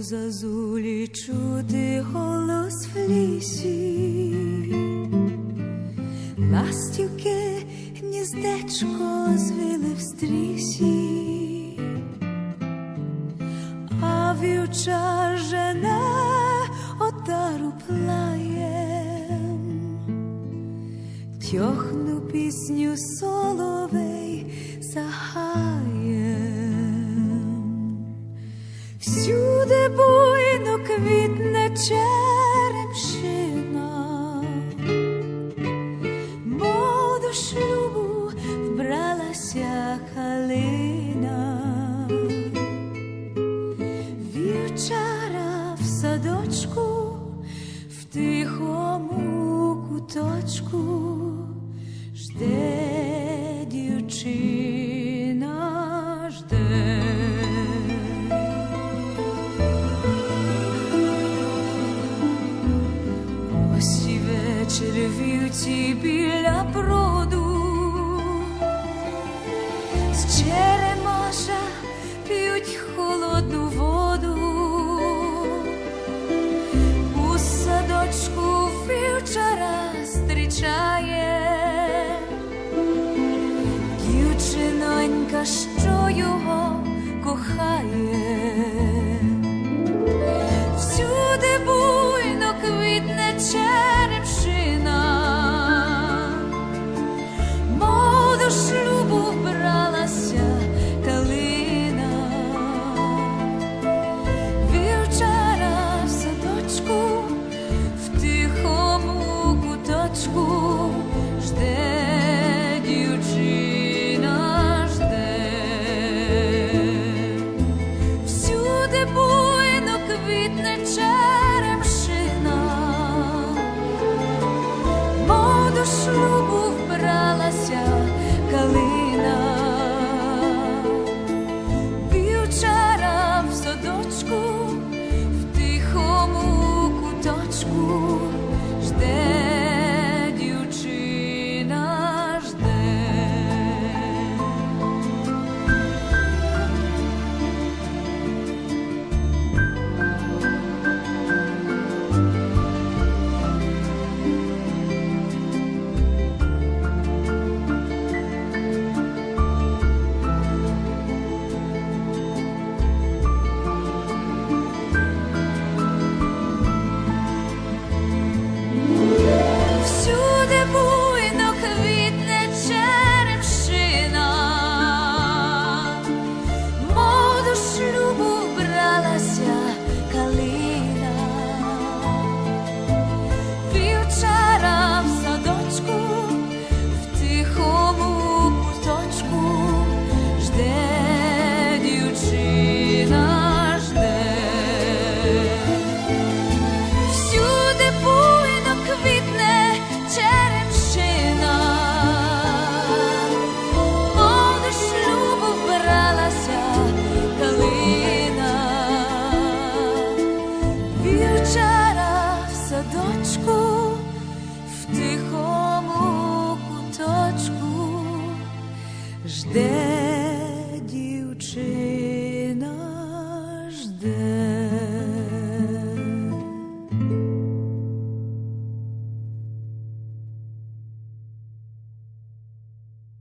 Зазулі чути голос в лісі, ластівки гніздечко звили в стрісі, а вівчар жене отару плаєм, тьохну пісню соловей загаєм. Всюди буйно квітне черемшина, мов до шлюбу вбралася калина, вівчара в садочку, в тихому куточку укриті біля проду, з черемаша п'ють холодну воду, у садочку вівчара зустрічає. Дівчинонька, що його кохає. school. жде дівчина.